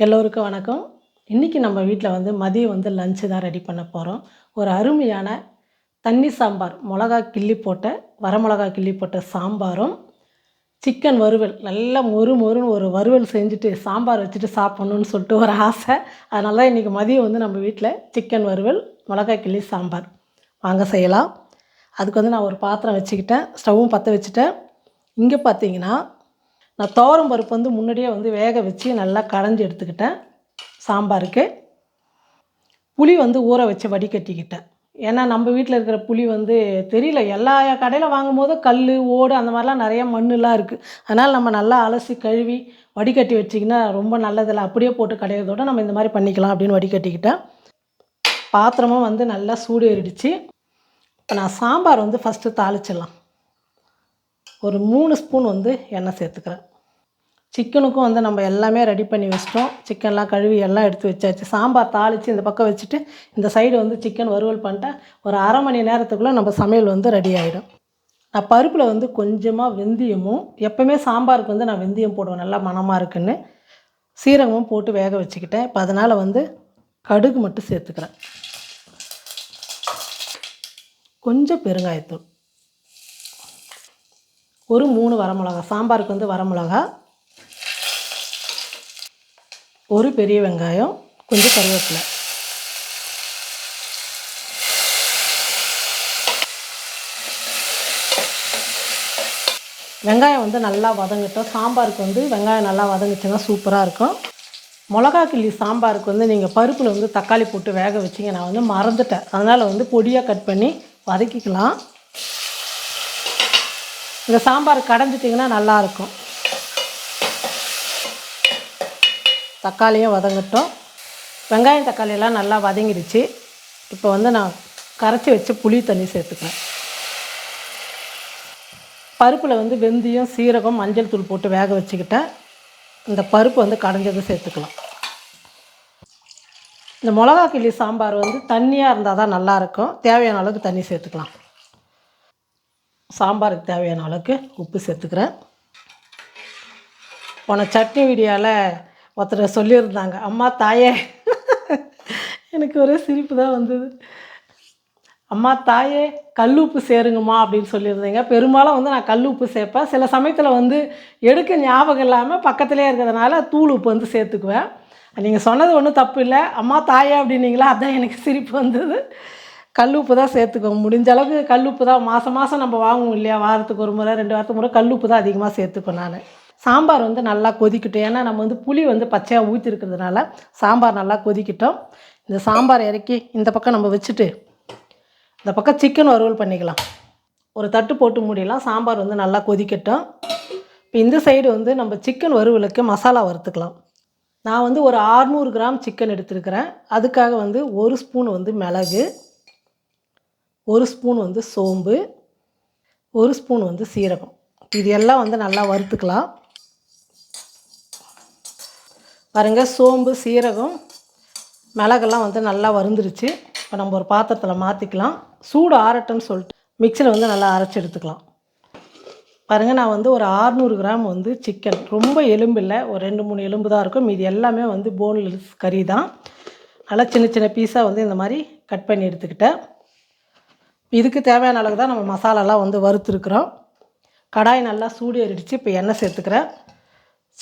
எல்லோருக்கும் வணக்கம். இன்றைக்கி நம்ம வீட்டில் வந்து மதியம் வந்து லஞ்சு தான் ரெடி பண்ண போகிறோம் ஒரு அருமையான தண்ணி சாம்பார் மிளகா கிள்ளி போட்ட வரமிளகா கிள்ளி போட்ட சாம்பாரும் சிக்கன் வறுவல் நல்லா மொறு மொறுன்னு ஒரு வறுவல் செஞ்சுட்டு சாம்பார் வச்சுட்டு சாப்பிட்ணுன்னு சொல்லிட்டு ஒரு ஆசை. அதனால தான் இன்றைக்கி மதியம் வந்து நம்ம வீட்டில் சிக்கன் வறுவல் மிளகா கிள்ளி சாம்பார். வாங்க செய்யலாம். அதுக்கு வந்து நான் ஒரு பாத்திரம் வச்சுக்கிட்டேன். ஸ்டவ்வும் பற்ற வச்சுட்டேன். இங்கே பார்த்தீங்கன்னா நான் துவரம் பருப்பு வந்து முன்னாடியே வந்து வேக வச்சு நல்லா கடைஞ்சி எடுத்துக்கிட்டேன். சாம்பாருக்கு. புளி வந்து ஊற வச்சு வடிகட்டிக்கிட்டேன். ஏன்னா நம்ம வீட்டில் இருக்கிற புளி வந்து தெரியல. எல்லா கடையில் வாங்கும் போது கல் ஓடு அந்த மாதிரிலாம் நிறைய மண்ணுலாம் இருக்குது அதனால் நம்ம நல்லா அலசி கழுவி வடிகட்டி வச்சிங்கன்னா ரொம்ப நல்லதில்ல அப்படியே போட்டு கடையிறதோட நம்ம இந்த மாதிரி பண்ணிக்கலாம் அப்படின்னு வடிகட்டிக்கிட்டேன். பாத்திரமும் வந்து நல்லா சூடு ஏறிடுச்சு. இப்போ நான் சாம்பார் வந்து ஃபஸ்ட்டு தாளிச்சிடலாம். ஒரு மூணு ஸ்பூன் வந்து எண்ணெய் சேர்த்துக்கிறேன். சிக்கனுக்கும் வந்து நம்ம எல்லாமே ரெடி பண்ணி வச்சிட்டோம். சிக்கன்லாம் கழுவி எல்லாம் எடுத்து வச்சாச்சு. சாம்பார் தாளித்து இந்த பக்கம் வச்சுட்டு இந்த சைடு வந்து சிக்கன் வறுவல் பண்ணிட்டேன் ஒரு அரை மணி நேரத்துக்குள்ளே நம்ம சமையல் வந்து ரெடி ஆகிடும் நான் பருப்பில் வந்து கொஞ்சமாக வெந்தயமும் எப்போவுமே சாம்பாருக்கு வந்து நான் வெந்தயம் போடுவேன். நல்லா மணமாக இருக்குன்னு சீரகமும் போட்டு வேக வச்சுக்கிட்டேன். இப்போ அதனால் வந்து கடுகு மட்டும் சேர்த்துக்கிறேன். கொஞ்சம் பெருங்காயத்தூள். ஒரு மூணு வரமிளகா சாம்பாருக்கு வந்து வரமிளகா ஒரு பெரிய வெங்காயம் கொஞ்சம் கருவேப்பிலை. வெங்காயம் வந்து நல்லா வதங்கட்டும். சாம்பாருக்கு வந்து வெங்காயம் நல்லா வதங்கிச்சுன்னா சூப்பராக இருக்கும். மிளகா கிள்ளி சாம்பாருக்கு வந்து நீங்கள் பருப்பில் வந்து தக்காளி போட்டு வேக வச்சிங்க நான் வந்து மறந்துட்டேன். அதனால் வந்து பொடியாக கட் பண்ணி வதக்கிக்கலாம். இந்த சாம்பார் கடைஞ்சிட்டிங்கன்னா நல்லாயிருக்கும் தக்காளியும் வதங்கட்டும். வெங்காயம் தக்காளியெல்லாம் நல்லா வதங்கிடுச்சு. இப்போ வந்து நான் கரைச்சி வச்ச புளி தண்ணி சேர்த்துக்கிறேன். பருப்பில் வந்து வெந்தயம் சீரகம் மஞ்சள் தூள் போட்டு வேக வச்சுக்கிட்டேன். இந்த பருப்பு வந்து கடைஞ்சதை சேர்த்துக்கலாம். இந்த மிளகா கிள்ளி சாம்பார் வந்து தண்ணியாக இருந்தால் தான் நல்லாயிருக்கும் தேவையான அளவுக்கு தண்ணி சேர்த்துக்கலாம். சாம்பாருக்கு தேவையான அளவுக்கு உப்பு சேர்த்துக்கிறேன். போன சட்னி வீடியோவில் ஒருத்தர் சொல்லியிருந்தாங்க அம்மா தாயே. எனக்கு ஒரே சிரிப்பு தான் வந்தது. அம்மா தாயே கல் உப்பு சேருங்கம்மா அப்படின்னு சொல்லியிருந்தீங்க. பெரும்பாலும் வந்து நான் கல் உப்பு சேர்ப்பேன். சில சமயத்தில் வந்து எடுக்க ஞாபகம் இல்லாமல் பக்கத்துலேயே இருக்கிறதுனால தூள் உப்பு வந்து சேர்த்துக்குவேன். நீங்கள் சொன்னது ஒன்றும் தப்பு இல்லை. அம்மா தாயே அப்படின்னீங்களா? அதான் எனக்கு சிரிப்பு வந்தது. கல் உப்பு தான் சேர்த்துக்கோங்க முடிஞ்ச அளவுக்கு கல் உப்பு தான் மாதம் மாதம் நம்ம வாங்குவோம் இல்லையா? வாரத்துக்கு ஒரு முறை ரெண்டு வாரத்துக்கு முறை கல் உப்பு தான் அதிகமாக சேர்த்துப்பேன் நான். சாம்பார் வந்து நல்லா கொதிக்கட்டும். ஏன்னா நம்ம வந்து புளி வந்து பச்சையாக ஊற்றிருக்கிறதுனால சாம்பார் நல்லா கொதிக்கட்டும். இந்த சாம்பார் இறக்கி இந்த பக்கம் நம்ம வச்சுட்டு இந்த பக்கம் சிக்கன் வறுவல் பண்ணிக்கலாம். ஒரு தட்டு போட்டு மூடிடலாம். சாம்பார் வந்து நல்லா கொதிக்கட்டும். இப்போ இந்த சைடு வந்து நம்ம சிக்கன் வறுவலுக்கு மசாலா வறுத்துக்கலாம். நான் வந்து ஒரு 600 கிராம் சிக்கன் எடுத்துருக்கிறேன். அதுக்காக வந்து ஒரு ஸ்பூன் வந்து மிளகு ஒரு ஸ்பூன் வந்து சோம்பு ஒரு ஸ்பூன் வந்து சீரகம். இது எல்லாம் வந்து நல்லா வறுத்துக்கலாம். பாருங்கள் சோம்பு சீரகம் மிளகெல்லாம் வந்து நல்லா வருந்துருச்சு இப்போ நம்ம ஒரு பாத்திரத்தில் மாற்றிக்கலாம் சூடு ஆறட்டும்னு சொல்லிட்டு மிக்சியில் வந்து நல்லா அரைச்சி எடுத்துக்கலாம். பாருங்கள் நான் வந்து ஒரு 600 கிராம் வந்து சிக்கன் ரொம்ப எலும்பு இல்லை. ஒரு ரெண்டு மூணு எலும்பு தான் இருக்கும். மீதி எல்லாமே வந்து போன்லெஸ் கறி தான். நல்லா சின்ன சின்ன பீஸாக வந்து இந்த மாதிரி கட் பண்ணி எடுத்துக்கிட்டேன். இதுக்கு தேவையான அளவுக்கு தான் நம்ம மசாலாலாம் வந்து வறுத்துருக்குறோம். கடாய் நல்லா சூடு ஏறிடுச்சு இப்போ எண்ணெய் சேர்த்துக்கிறேன்.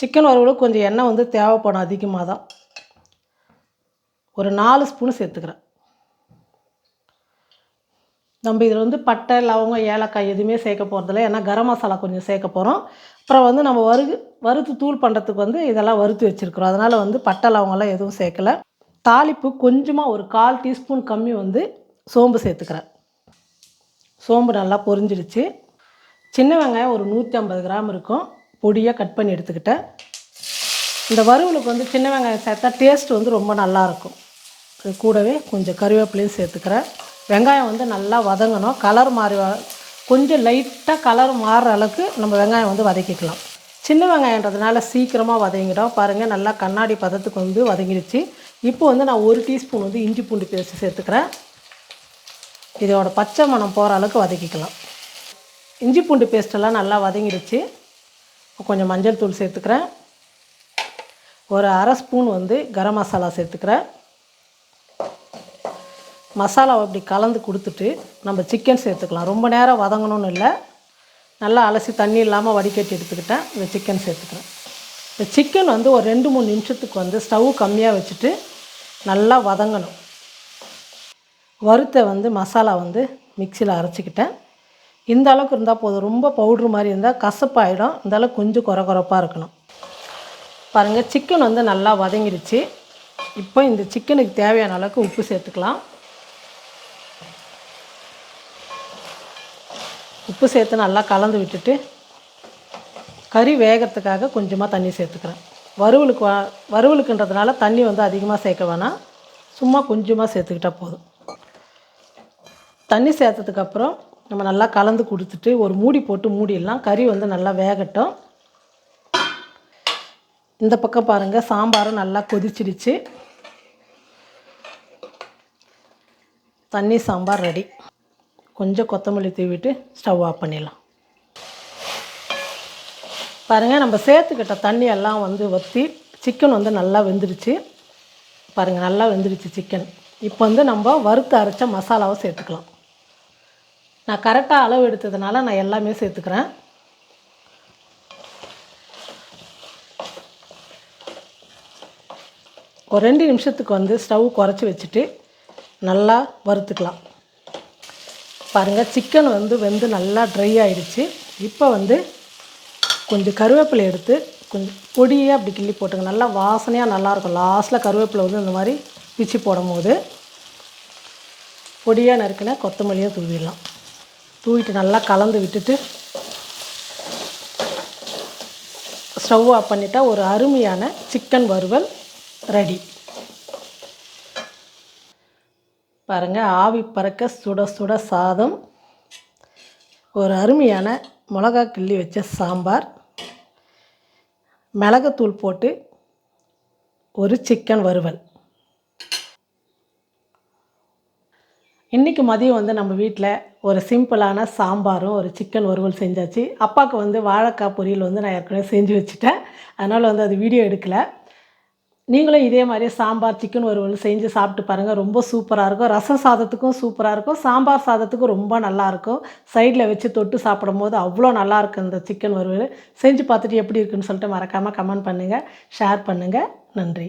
சிக்கன் வறுவலுக்கு கொஞ்சம் எண்ணெய் வந்து தேவைப்படும் அதிகமாக தான். ஒரு நாலு ஸ்பூன் சேர்த்துக்கிறேன். நம்ம இதில் வந்து பட்டை லவங்கம் ஏலக்காய் எதுவுமே சேர்க்க போகிறதில்ல ஏன்னா கரம் மசாலா கொஞ்சம் சேர்க்க போகிறோம் அப்புறம் வந்து நம்ம வறுகு வறுத்து தூள் பண்ணுறதுக்கு வந்து இதெல்லாம் வறுத்து வச்சுருக்குறோம். அதனால் வந்து பட்டை லவங்கம்லாம் எதுவும் சேர்க்கல. தாளிப்பு கொஞ்சமாக ஒரு கால் டீஸ்பூன் கம்மி வந்து சோம்பு சேர்த்துக்கிறேன். சோம்பு நல்லா பொரிஞ்சிடுச்சு. சின்ன வெங்காயம் ஒரு நூற்றி ஐம்பது கிராம் இருக்கும். பொடியாக கட் பண்ணி எடுத்துக்கிட்டேன். இந்த வறுவலுக்கு வந்து சின்ன வெங்காயம் சேர்த்தா டேஸ்ட் வந்து ரொம்ப நல்லாயிருக்கும் அது கூடவே கொஞ்சம் கருவேப்பிலையும் சேர்த்துக்கிறேன். வெங்காயம் வந்து நல்லா வதங்கணும். கலர் மாறி கொஞ்சம் லைட்டாக கலர் மாறுற அளவுக்கு நம்ம வெங்காயம் வந்து வதக்கிக்கலாம். சின்ன வெங்காயன்றதுனால சீக்கிரமாக வதங்கிடும். பாருங்கள் நல்லா கண்ணாடி பதத்துக்கு வந்து வதங்கிடுச்சு. இப்போ வந்து நான் ஒரு டீஸ்பூன் வந்து இஞ்சி பூண்டு பேஸ்ட் சேர்த்துக்கிறேன். இதோட பச்சை மணம் போகிற அளவுக்கு வதக்கிக்கலாம். இஞ்சி பூண்டு பேஸ்ட்டெல்லாம் நல்லா வதங்கிடுச்சு. கொஞ்சம் மஞ்சள் தூள் சேர்த்துக்கிறேன். ஒரு அரை ஸ்பூன் வந்து கரம் மசாலா சேர்த்துக்கிறேன். மசாலாவை அப்படி கலந்து கொடுத்துட்டு நம்ம சிக்கன் சேர்த்துக்கலாம். ரொம்ப நேரம் வதங்கணும்னு இல்லை. நல்லா அலசி தண்ணி இல்லாமல் வடிகட்டி எடுத்துக்கிட்டேன். இந்த சிக்கன் சேர்த்துக்கிறேன். இந்த சிக்கன் வந்து ஒரு ரெண்டு மூணு நிமிஷத்துக்கு வந்து ஸ்டவ் கம்மியாக வச்சுட்டு நல்லா வதங்கணும். வறுத்த வந்து மசாலா வந்து மிக்சியில் அரைச்சிக்கிட்டேன். இந்த அளவுக்கு இருந்தால் போதும். ரொம்ப பவுட்ரு மாதிரி இருந்தால் கசப்பாயிடும். இந்த அளவுக்கு கொஞ்சம் குறை குறைப்பாக இருக்கணும். பாருங்கள் சிக்கன் வந்து நல்லா வதங்கிடுச்சு இப்போ இந்த சிக்கனுக்கு தேவையான அளவுக்கு உப்பு சேர்த்துக்கலாம். உப்பு சேர்த்து நல்லா கலந்து விட்டுட்டு கறி வேகத்துக்காக கொஞ்சமாக தண்ணி சேர்த்துக்கிறேன். வறுவலுக்கு வறுவலுக்குன்றதுனால தண்ணி வந்து அதிகமாக சேர்க்க வேணாம். சும்மா கொஞ்சமாக சேர்த்துக்கிட்டால் போதும். தண்ணி சேர்த்ததுக்கப்புறம் நம்ம நல்லா கலந்து கொடுத்துட்டு ஒரு மூடி போட்டு மூடிடலாம். கறி வந்து நல்லா வேகட்டும். இந்த பக்கம் பாருங்கள் சாம்பாரும் நல்லா கொதிச்சிடுச்சு. தண்ணி சாம்பார் ரெடி. கொஞ்சம் கொத்தமல்லி தூவிட்டு ஸ்டவ் ஆஃப் பண்ணிடலாம். பாருங்கள் நம்ம சேர்த்துக்கிட்ட தண்ணி எல்லாம் வந்து வற்றி சிக்கன் வந்து நல்லா வெந்துருச்சு. பாருங்கள் நல்லா வெந்துருச்சு சிக்கன் இப்போ வந்து நம்ம வறுத்து அரைச்ச மசாலாவை சேர்த்துக்கலாம். நான் கரெக்டாக அளவு எடுத்ததுனால நான் எல்லாமே சேர்த்துக்கிறேன். ஒரு ரெண்டு நிமிஷத்துக்கு வந்து ஸ்டவ் குறைச்சி வச்சுட்டு நல்லா வறுத்துக்கலாம். பாருங்கள் சிக்கன் வந்து வெந்து நல்லா ட்ரை ஆகிடுச்சு இப்போ வந்து கொஞ்சம் கருவேப்பிலை எடுத்து கொஞ்சம் பொடியாக அப்படி கிள்ளி போட்டுங்க. நல்லா வாசனையாக நல்லாயிருக்கும் லாஸ்ட்டில் கருவேப்பிலை வந்து இந்த மாதிரி பிச்சு போடும் போது பொடியாக நறுக்கினா கொத்தமல்லியாக தூவிடலாம். தூவிட்டு நல்லா கலந்து விட்டுட்டு ஸ்டவ் ஆஃப் பண்ணிட்டா ஒரு அருமையான சிக்கன் வறுவல் ரெடி. பாருங்கள் ஆவி பறக்க சுட சுட சாதம். ஒரு அருமையான மிளகா கிள்ளி வச்ச சாம்பார். மிளகுத்தூள் போட்டு ஒரு சிக்கன் வறுவல். இன்றைக்கி மதியம் வந்து நம்ம வீட்டில் ஒரு சிம்பிளான சாம்பாரும் ஒரு சிக்கன் வறுவல் செஞ்சாச்சு. அப்பாவுக்கு வந்து வாழைக்காய் பொரியல் வந்து நான் ஏற்கனவே செஞ்சு வச்சுட்டேன். அதனால் வந்து அது வீடியோ எடுக்கலை. நீங்களும் இதே மாதிரி சாம்பார் சிக்கன் வறுவல் செஞ்சு சாப்பிட்டு பாருங்கள் ரொம்ப சூப்பராக இருக்கும். ரசம் சாதத்துக்கும் சூப்பராக இருக்கும். சாம்பார் சாதத்துக்கும் ரொம்ப நல்லாயிருக்கும் சைடில் வச்சு தொட்டு சாப்பிடும் போது அவ்வளோ நல்லாயிருக்கும் இந்த சிக்கன் வறுவல். செஞ்சு பார்த்துட்டு எப்படி இருக்குன்னு சொல்லிட்டு மறக்காமல் கமெண்ட் பண்ணுங்கள் ஷேர் பண்ணுங்கள் நன்றி.